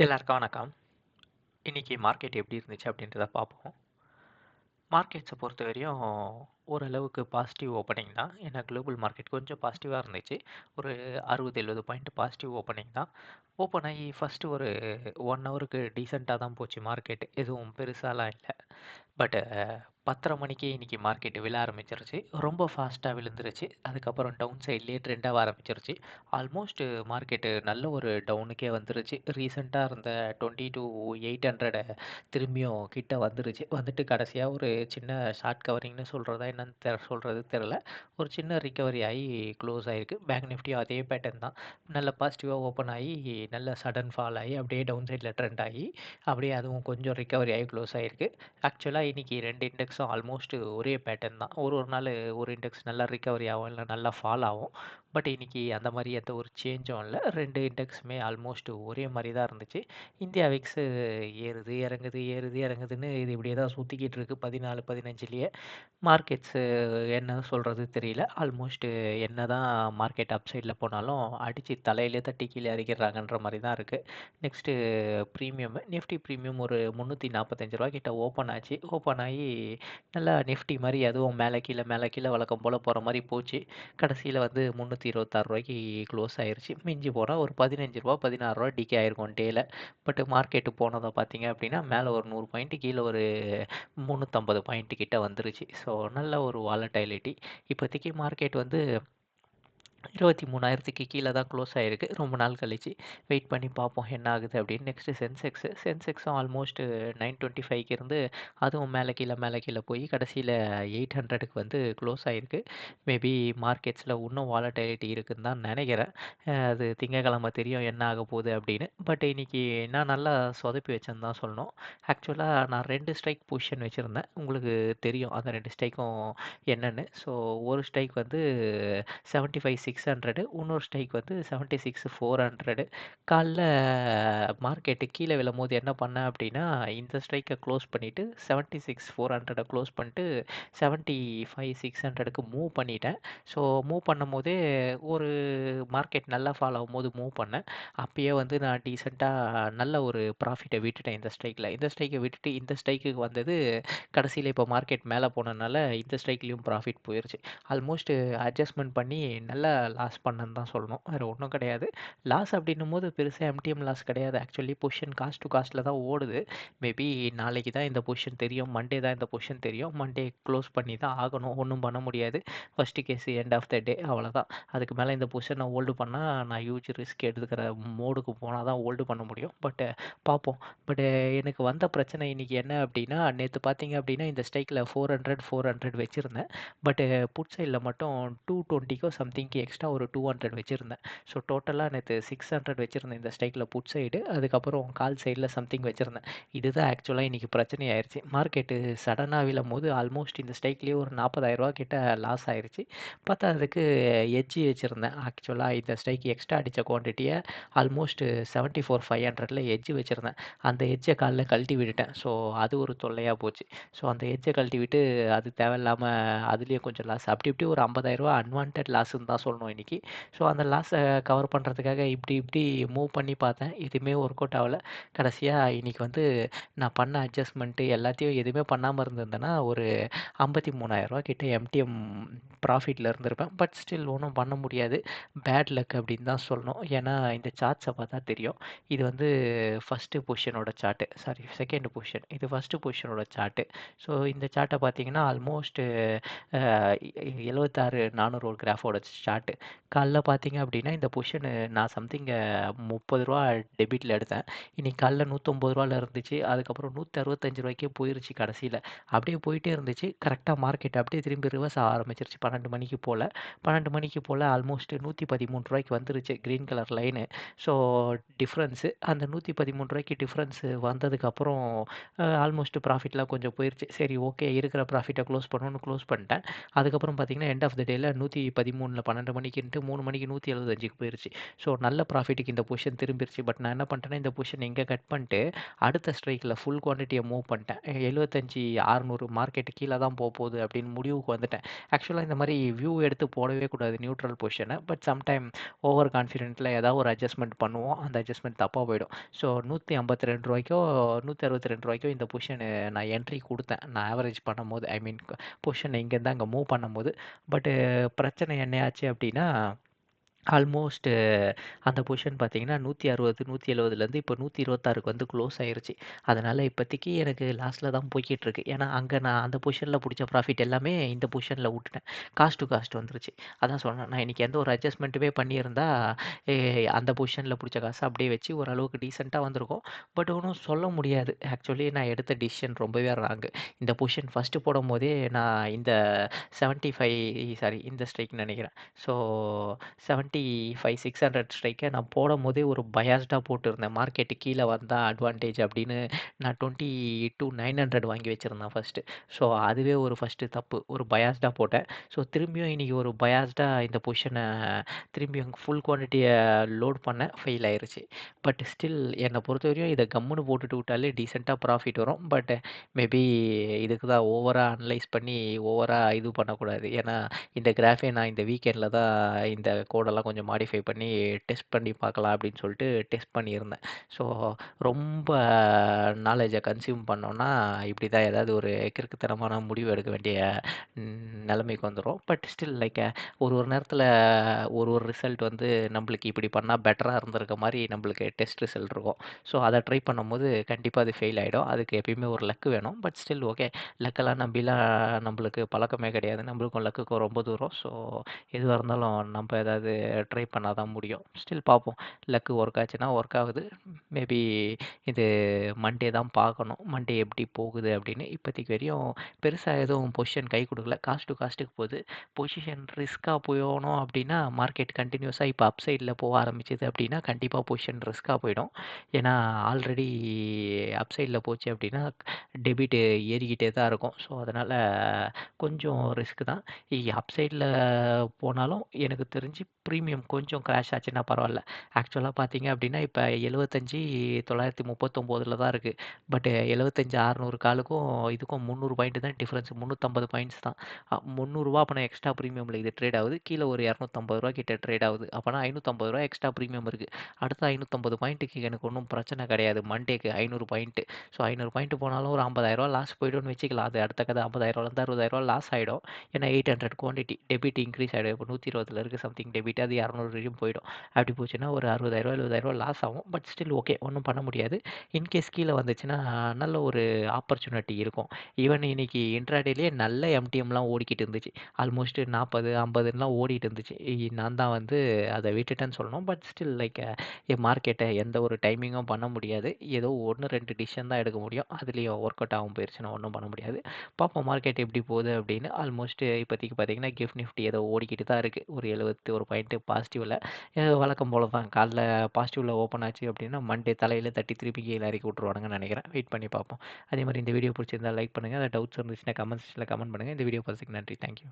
எல்லாருக்கும் வணக்கம். இன்னைக்கு மார்க்கெட் எப்படி இருந்துச்சு அப்படின்றத பார்ப்போம். மார்க்கெட்ஸ பொறுத்தவரையும் ஓரளவுக்கு பாசிட்டிவ் ஓப்பனிங் தான். ஏன்னா குளோபல் மார்க்கெட் கொஞ்சம் பாசிட்டிவாக இருந்துச்சு. ஒரு 60, 70 பாயிண்ட் பாசிட்டிவ் ஓப்பனிங் தான். ஓப்பன் ஆகி ஃபஸ்ட்டு ஒரு ஒன் ஹவருக்கு டீசெண்டாக தான் போச்சு மார்க்கெட். எதுவும் பெருசாலாம் இல்லை பட் பத்தரை மணிக்கு இன்றைக்கி மார்க்கெட் விழ ஆரம்பிச்சிருச்சு. ரொம்ப ஃபாஸ்ட்டாக விழுந்துருச்சு. அதுக்கப்புறம் டவுன் சைட்லேயே ட்ரெண்டாக ஆரம்பிச்சிருச்சு. ஆல்மோஸ்ட் மார்க்கெட்டு நல்ல ஒரு டவுனுக்கே வந்துருச்சு. ரீசெண்டாக இருந்த 20,800 திரும்பியும் கிட்ட வந்துருச்சு. வந்துட்டு கடைசியாக ஒரு சின்ன ஷார்ட் கவரிங்னு சொல்கிறதா என்னன்னு தெ சொல்கிறது தெரில ஒரு சின்ன ரிக்கவரி ஆகி க்ளோஸ் ஆகிருக்கு பேங்க் நிஃப்டியும் அதே பேட்டர்ன் தான். நல்ல பாசிட்டிவாக ஓப்பன் ஆகி நல்ல சடன் ஃபால் ஆகி அப்படியே டவுன் சைடில் ட்ரெண்ட் ஆகி அப்படியே அதுவும் கொஞ்சம் ரிக்கவரி ஆகி க்ளோஸ் ஆகிருக்கு ஆக்சுவலாக இன்றைக்கி ரெண்டு இண்டெக்ஸும் ஆல்மோஸ்ட் ஒரே பேட்டர்ன் தான். ஒரு ஒரு நாள் ஒரு இண்டெக்ஸ் நல்லா ரிக்கவரி ஆகும். இல்லை நல்லா ஃபால் ஆகும். பட் இன்னைக்கு அந்த மாதிரி எந்த ஒரு சேஞ்சும் இல்லை ரெண்டு இண்டெக்ஸுமே ஆல்மோஸ்ட் ஒரே மாதிரி தான் இருந்துச்சு. இந்தியா விக்ஸு ஏறுது, இறங்குது, ஏறுது, இறங்குதுன்னு இது இப்படியே தான் சுற்றிக்கிட்டு இருக்குது பதினாலு பதினஞ்சுலேயே மார்க்கெட்ஸ் என்ன சொல்கிறது தெரியல. ஆல்மோஸ்ட் என்னதான் மார்க்கெட் அப் சைட்ல போனாலும் அடிச்சு தலையிலே தட்டி கீழ அறிக்கிறாங்கன்ற மாரி தான் இருக்கு. நெக்ஸ்ட்டு பிரீமியம் நிஃப்டி பிரீமியம் ஒரு ரூ. 345 கிட்ட ஓப்பன் ஆச்சு. ஓப்பன் ஆகி நல்லா நிஃப்டி மாரி அதுவும் மேல கீழ மேல கீழ வழக்கம் போல போற மாரி போச்சு. கடைசியில வந்து ரூ. 326க்கு க்ளோஸ் ஆயிருச்சு. மிஞ்சி போனா ஒரு ரூ. 15, ரூ. 16 டிகே ஆயிருக்கும் டேல. பட் மார்க்கெட் போனத பார்த்தீங்க அப்படின்னா, மேல ஒரு 100 பாயிண்ட் கீழ ஒரு 350 பாயிண்ட் கிட்ட வந்துருச்சு. ஸோ நல்ல ஒரு வாலட்டைலிட்டி இப்போதைக்கு மார்க்கெட் வந்து இருபத்தி மூணாயிரத்துக்கு கீழே தான் க்ளோஸ் ஆயிருக்கு. ரொம்ப நாள் கழிச்சு. வெயிட் பண்ணி பார்ப்போம் என்ன ஆகுது அப்படின்னு. Next Sensex. சென்செக்ஸும் ஆல்மோஸ்ட் 925க்கு இருந்து அதுவும் மேலே கீழே மேலே கீழே போய் கடைசியில் எயிட் ஹண்ட்ரடுக்கு வந்து க்ளோஸ் ஆகிருக்கு மேபி மார்க்கெட்ஸில் இன்னும் வாலட்டிலிட்டி இருக்குன்னு தான் நினைக்கிறேன் அது திங்கக்கிழமை தெரியும் என்ன ஆகப்போகுது அப்படின்னு. பட் இன்னைக்கு நான் நல்லா சொதப்பி வச்சேன்னு தான் சொல்லணும். ஆக்சுவலாக நான் ரெண்டு ஸ்ட்ரைக் பொசிஷன் வச்சுருந்தேன் உங்களுக்கு தெரியும் அந்த ரெண்டு ஸ்ட்ரைக்கும் என்னென்னு ஸோ ஒரு ஸ்ட்ரைக் வந்து செவன்ட்டி ஃபைவ் சிக்ஸ் 75,600 இன்னொரு ஸ்ட்ரைக் வந்து 76,400 காலைல கீழே விழும் விழும்போது என்ன பண்ணேன் அப்படின்னா, இந்த ஸ்ட்ரைக்கை க்ளோஸ் பண்ணிவிட்டு செவன்ட்டி சிக்ஸ் ஃபோர் ஹண்ட்ரடை க்ளோஸ் பண்ணிட்டு 75,600க்கு மூவ் பண்ணிட்டேன். ஸோ மூவ் பண்ணும்போதே ஒரு மார்க்கெட் நல்லா ஃபால் ஆகும்போது மூவ் பண்ணேன். அப்பயே வந்து நான் டீசெண்டாக நல்ல ஒரு ப்ராஃபிட்டை விட்டுட்டேன் இந்த ஸ்ட்ரைக்கில் இந்த ஸ்ட்ரைக்கை விட்டுட்டு இந்த ஸ்ட்ரைக்குக்கு வந்தது கடைசியில் இப்போ மார்க்கெட் மேலே போனனால இந்த ஸ்ட்ரைக்லேயும் ப்ராஃபிட் போயிடுச்சு ஆல்மோஸ்ட் அட்ஜஸ்ட்மெண்ட் பண்ணி நல்லா லாஸ் பண்ணேன்னு தான் சொல்லணும். வேறு ஒன்றும் கிடையாது. லாஸ் அப்படின்னும் போது பெருசாக எம்டிஎம் லாஸ் கிடையாது. ஆக்சுவலி பொசிஷன் காஸ்ட் டூ காஸ்ட்டில் தான் ஓடுது. மேபி நாளைக்கு தான் இந்த பொசிஷன் தெரியும். மண்டே தான் இந்த பொசிஷன் தெரியும். மண்டே க்ளோஸ் பண்ணி தான் ஆகணும். ஒன்றும் பண்ண முடியாது. First case end of the day அவ்வளோதான். அதுக்கு மேலே இந்த பொசிஷன ஹோல்டு பண்ணால் நான் ஹியூஜ் ரிஸ்க் எடுத்துக்கிற மோடுக்கு போனால் தான் ஹோல்டு பண்ண முடியும். பட் பார்ப்போம். பட் எனக்கு வந்த பிரச்சனை இன்னைக்கு என்ன அப்படின்னா, நேற்று பார்த்தீங்க அப்படின்னா இந்த ஸ்ட்ரைக்ல 400, 400 வச்சிருந்தேன். பட் புட் சைடில் மட்டும் 220க்கோ சம்திங்க்கு எக்ஸ்ட்ரா ஒரு டூ ஹண்ட்ரட் வச்சுருந்தேன் ஸோ டோட்டலாக நேற்று சிக்ஸ் ஹண்ட்ரட் வச்சுருந்தேன் இந்த ஸ்டைக்கில் புட் சைடு. அதுக்கப்புறம் கால் சைடில் சம்திங் வச்சுருந்தேன் இதுதான் ஆக்சுவலாக இன்றைக்கி பிரச்சனை மார்க்கெட்டு சடனாக விழும் போது ஆல்மோஸ்ட் இந்த ஸ்டைக்லேயே ஒரு நாற்பதாயிரரூவா கிட்ட லாஸ் பார்த்தா அதுக்கு எஜ்ஜி வச்சுருந்தேன் ஆக்சுவலாக இந்த ஸ்டைக்கு எக்ஸ்ட்ரா அடித்த குவான்டிட்டியை ஆல்மோஸ்ட் 74,500ல எட்ஜ் வச்சிருந்தேன். அந்த எஜ்ஜை காலில் கழட்டி விட்டுட்டேன். ஸோ அது ஒரு தொல்லையாக போச்சு. ஸோ அந்த எஜ்ஜை கழட்டி விட்டு அது தேவையில்லாமல் அதுலேயும் கொஞ்சம் லாஸ். அப்படி இப்படி ஒரு ஐம்பதாயிரரூவா அன்வான்ட் லாஸ்ன்னு தான் சொல்லணும் இன்னைக்கு. ஸோ அந்த லாஸை கவர் பண்ணுறதுக்காக இப்படி இப்படி மூவ் பண்ணி பார்த்தேன். எதுவுமே ஒர்க் அவுட் ஆகல. கடைசியாக இன்னைக்கு வந்து நான் பண்ண அட்ஜஸ்ட்மெண்ட்டு எல்லாத்தையும் எதுவுமே பண்ணாமல் இருந்திருந்தேன்னா, ஒரு ஐம்பத்தி மூணாயிரரூவா கிட்ட எம்டிஎம் ப்ராஃபிட்டில் இருந்திருப்பேன். பட் ஸ்டில் ஒன்றும் பண்ண முடியாது. பேட் லக் அப்படின்னு தான் சொல்லணும். ஏன்னா இந்த சார்ட்ஸை பார்த்தா தெரியும். இது வந்து ஃபஸ்ட்டு பொசிஷனோட சார்ட்டு சாரி செகண்ட் பொசிஷன். இது ஃபஸ்ட்டு பொசிஷனோட சார்ட்டு ஸோ இந்த சார்ட்டை பார்த்தீங்கன்னா ஆல்மோஸ்ட் எழுபத்தாறு நானூறு ஒரு கிராஃபோட சார்ட். காலைல பார்த்தீங்க அப்படின்னா இந்த பொசிஷன் நான் சம்திங் முப்பது ரூபா டெபிட்ல எடுத்தேன். இன்னைக்கு காலைல நூற்றம்பது ரூபாவில் இருந்துச்சு. அதுக்கப்புறம் நூற்றி அறுபத்தஞ்சு ரூபாய்க்கே போயிருச்சு கடைசியில் அப்படியே போயிட்டே இருந்துச்சு. கரெக்டாக மார்க்கெட் அப்படியே திரும்பி ரிவர்ஸ் ஆரம்பிச்சிருச்சு 12 மணிக்கு போல் பன்னெண்டு மணிக்கு போல் ஆல்மோஸ்ட் ரூ. 113க்கு வந்துருச்சு green colour line. So difference அந்த ரூ. 113க்கு டிஃபரன்ஸ் வந்ததுக்கப்புறம் ஆல்மோஸ்ட் ப்ராஃபிட்லாம் கொஞ்சம் போயிருச்சு. சரி ஓகே இருக்கிற ப்ராஃபிட்டை க்ளோஸ் பண்ணணும்னு க்ளோஸ் பண்ணிட்டேன். அதுக்கப்புறம் பார்த்தீங்கன்னா எண்ட் ஆஃப் த டேல 113ல 12 மணிக்குன்ட்டு மூணு மணிக்கு 175க்கு போயிருச்சு. ஸோ நல்ல ப்ராஃபிட்டுக்கு இந்த பொசிஷன் திரும்பிருச்சு. பட் நான் என்ன பண்ணிட்டேன்னா, இந்த பொசிஷன் எங்கே கட் பண்ணிட்டு, அடுத்த ஸ்ட்ரைக்கில் ஃபுல் குவான்டிட்டியை மூவ் பண்ணிட்டேன். எழுபத்தஞ்சி ஆறுநூறு மார்க்கெட்டு கீழே தான் போப்போகுது அப்படின்னு முடிவுக்கு வந்துட்டேன். ஆக்சுவலாக இந்த மாதிரி வியூ எடுத்து போடவே கூடாது நியூட்ரல் பொசிஷனை பட் சம்டைம் ஓவர் கான்ஃபிடென்ட்டில் ஏதாவது ஒரு அட்ஜஸ்ட்மெண்ட் பண்ணுவோம். அந்த அட்ஜஸ்ட்மெண்ட் தப்பாக போயிடும். ஸோ நூற்றி ஐம்பத்திரெண்டு ரூபாய்க்கோ நூற்றி அறுபத்தி ரெண்டு ரூபாய்க்கோ இந்த பொசிஷன் நான் என்ட்ரி கொடுத்தேன் நான் ஆவரேஜ் பண்ணும்போது, ஐ மீன் பொசிஷனை இங்கேருந்து அங்கே மூவ் பண்ணும்போது. பட் பிரச்சனை என்ன ஆச்சு அப்படின்னா, ஆல்மோஸ்ட்டு அந்த பொசிஷன் பார்த்தீங்கன்னா, 160, 170லேருந்து இப்போ 126க்கு வந்து க்ளோஸ் ஆயிருச்சு. அதனால் இப்போதைக்கு எனக்கு லாஸ்ட்டில் தான் போய்கிட்டுருக்கு ஏன்னா, அங்கே நான் அந்த பொசிஷனில் பிடிச்ச ப்ராஃபிட் எல்லாமே இந்த பொசிஷனில் விட்டுட்டேன் காஸ்ட் டூ காஸ்ட் வந்துருச்சு. அதான் சொன்னேன். நான் இன்னைக்கு எந்த ஒரு அட்ஜஸ்ட்மெண்ட்டுமே பண்ணியிருந்தா, அந்த பொசிஷனில் பிடிச்ச காசு அப்படியே வச்சு ஓரளவுக்கு டீசெண்டாக வந்திருக்கும். பட் ஒன்றும் சொல்ல முடியாது. ஆக்சுவலி நான் எடுத்த டிசிஷன் ரொம்பவே ராங்கு. இந்த பொசிஷன் ஃபர்ஸ்ட்டு போடும்போதே நான் இந்த 75 சாரி இந்த ஸ்ட்ரைக் நினைக்கிறேன் ஸோ 75, 600 ஸ்ட்ரைக்க நான் போடும்போதே ஒரு பயாஸ்டாக போட்டிருந்தேன். மார்க்கெட்டு கீழே வந்தால் அட்வான்டேஜ் அப்படின்னு நான் 22,900 வாங்கி வச்சுருந்தேன் ஃபஸ்ட்டு ஸோ அதுவே ஒரு ஃபஸ்ட்டு தப்பு. ஒரு பயாஸ்டாக போட்டேன். ஸோ திரும்பியும் இன்றைக்கி ஒரு பயாஸ்டாக இந்த பொசிஷனை திரும்பியும் ஃபுல் குவான்டிட்டியை லோட் பண்ணேன். ஃபெயில் ஆயிடுச்சு பட் ஸ்டில் என்ன பொறுத்தவரையும் இதை கம்முன்னு போட்டுட்டு விட்டாலே டீசெண்டாக ப்ராஃபிட் வரும். பட் மேபி இதுக்கு தான் ஓவராக அனலைஸ் பண்ணி, ஓவராக இது பண்ணக்கூடாது. ஏன்னா, இந்த கிராஃபே நான் இந்த வீக்கெண்டில் தான் இந்த கோடெல்லாம் கொஞ்சம் மாடிஃபை பண்ணி டெஸ்ட் பண்ணி பார்க்கலாம் அப்படின்னு சொல்லிட்டு டெஸ்ட் பண்ணியிருந்தேன். ஸோ ரொம்ப நாலேஜை கன்சியூம் பண்ணோன்னா இப்படி தான் ஏதாவது ஒரு கிறுக்குத்தனமான முடிவு எடுக்க வேண்டிய நிலைமைக்கு வந்துடும் பட் ஸ்டில் லைக் ஒரு ஒரு நேரத்தில் ஒரு ஒரு ரிசல்ட் வந்து நம்மளுக்கு இப்படி பண்ணால் பெட்டராக இருந்திருக்க மாதிரி நம்மளுக்கு டெஸ்ட் ரிசல்ட் இருக்கும். ஸோ அதை ட்ரை பண்ணும்போது கண்டிப்பாக அது ஃபெயில் ஆகிடும் அதுக்கு எப்பயுமே ஒரு லக்கு வேணும். But still okay. லக்கெல்லாம் நம்பிலாம் நம்மளுக்கு பழக்கமே கிடையாது. நம்மளுக்கும் லக்குக்கும் ரொம்ப தூரம். ஸோ எதுவாக இருந்தாலும் நம்ம ஏதாவது ட்ரை பண்ணால் தான் முடியும். ஸ்டில் பார்ப்போம். லக்கு ஒர்க் ஆச்சுன்னா ஒர்க் ஆகுது. மேபி இது மண்டே தான் பார்க்கணும். மண்டே எப்படி போகுது அப்படின்னு. இப்போதைக்கு வரையும் பெருசாக எதுவும் பொசிஷன் கை கொடுக்கல காஸ்ட் டூ காஸ்ட்டுக்கு போகுது. பொசிஷன் ரிஸ்க்காக போகணும் அப்படின்னா, மார்க்கெட் கண்டினியூஸாக இப்போ அப் சைடில் போக ஆரம்பிச்சது அப்படின்னா, கண்டிப்பாக பொசிஷன் ரிஸ்க்காக போயிடும். ஏன்னா, ஆல்ரெடி அப் சைடில் போச்சு அப்படின்னா, டெபிட் ஏறிக்கிட்டே தான் இருக்கும். ஸோ அதனால் கொஞ்சம் ரிஸ்க் தான். அப் சைடில் போனாலும் எனக்கு தெரிஞ்சு ப்ரீமியம் கொஞ்சம் கிராஷ் ஆச்சுன்னா பரவாயில்ல ஆக்சுவலாக பார்த்தீங்க அப்படின்னா, இப்போ எழுபத்தஞ்சி தொள்ளாயிரத்தி முப்பத்தொம்போதில் தான் இருக்குது பட் 75,600 காலுக்கும் இதுக்கும் 300 பாயிண்ட் தான் டிஃப்ரென்ஸ் முந்நூற்றம்பது பாயிண்ட்ஸ் தான். முந்நூறுரூவா அப்போ நான் எக்ஸ்ட்ரா ப்ரீமியமில் இது ட்ரேட் ஆகுது. கீழே ஒரு இரநூத்தம்பது ரூபா கிட்ட ட்ரேட் ஆகுது. அப்போனா ஐநூற்றம்பது ரூபா எக்ஸ்ட்ரா ப்ரீமியம் இருக்குது அடுத்த 550 பாயிண்ட்டுக்கு எனக்கு ஒன்றும் பிரச்சனை கிடையாது. மண்டேக்கு ஐநூறு பாயிண்ட். ஸோ ஐநூறு பாயிண்ட் போனாலும் ஒரு ரூ. 50,000 லாஸ் போய்டும்னு வச்சுக்கலாம். அது அடுத்த கதை. ரூ. 50,000லேருந்து ரூ. 60,000 லாஸ் ஆகிடும் ஏன்னா 800 குவான்டிட்டி. டெபிட் இன்க்ரீஸ் ஆகிடும் இப்போ நூற்றி இருபதுல இருக்குது சம்திங் டெபிட். அது இரநூறு வரைக்கும் போயிடும். அப்படி போச்சுன்னா ஒரு ரூ. 60,000 70,000 லாஸ் ஆகும். But still okay. ஒன்றும் பண்ண முடியாது. இன்கேஸ் கீழே வந்துச்சுன்னா, நல்ல ஒரு ஆப்பர்ச்சுனிட்டி இருக்கும். ஈவன் இன்னைக்கு இன்ட்ராடேலேயே நல்ல எம்டிஎம்லாம் ஓடிக்கிட்டு இருந்துச்சு. ஆல்மோஸ்ட் 40, 50ன்லாம் ஓடிட்டு இருந்துச்சு. நான் தான் வந்து அதை விட்டுட்டேன்னு சொல்லணும். பட் ஸ்டில் லைக் என் மார்க்கெட்டை எந்த ஒரு டைமிங்கும் பண்ண முடியாது. ஏதோ 1, 2 டிசிஷன் தான் எடுக்க முடியும். அதுலேயும் ஒர்க் அவுட் ஆகும் போயிருச்சுன்னா ஒன்றும் பண்ண முடியாது. பார்ப்போம் மார்க்கெட் எப்படி போகுது அப்படின்னு. ஆல்மோஸ்ட் இப்போதைக்கு பார்த்தீங்கன்னா, கிஃப்ட் நிஃப்டி ஏதோ ஓடிக்கிட்டு தான் இருக்குது ஒரு 71 பாயிண்ட் பாசிட்டிவ்ல. வழக்கம் போல தான். காலைல பாசிட்டிவ்ல ஓப்பன் ஆச்சு அப்படின்னா, மண்டே தலையில் தட்டி திருப்பி கீழே இறக்கி விட்ருவானுங்கன்னு நினைக்கிறேன் வெயிட் பண்ணி பார்ப்போம். அதே மாதிரி இந்த வீடியோ பிடிச்சிருந்தால் லைக் பண்ணுங்கள் அதை டவுட்ஸ் இருந்துச்சுன்னா கமெண்ட் செக்ஷனில் கமெண்ட் பண்ணுங்க. இந்த வீடியோ பார்த்துக்கு நன்றி. Thank you.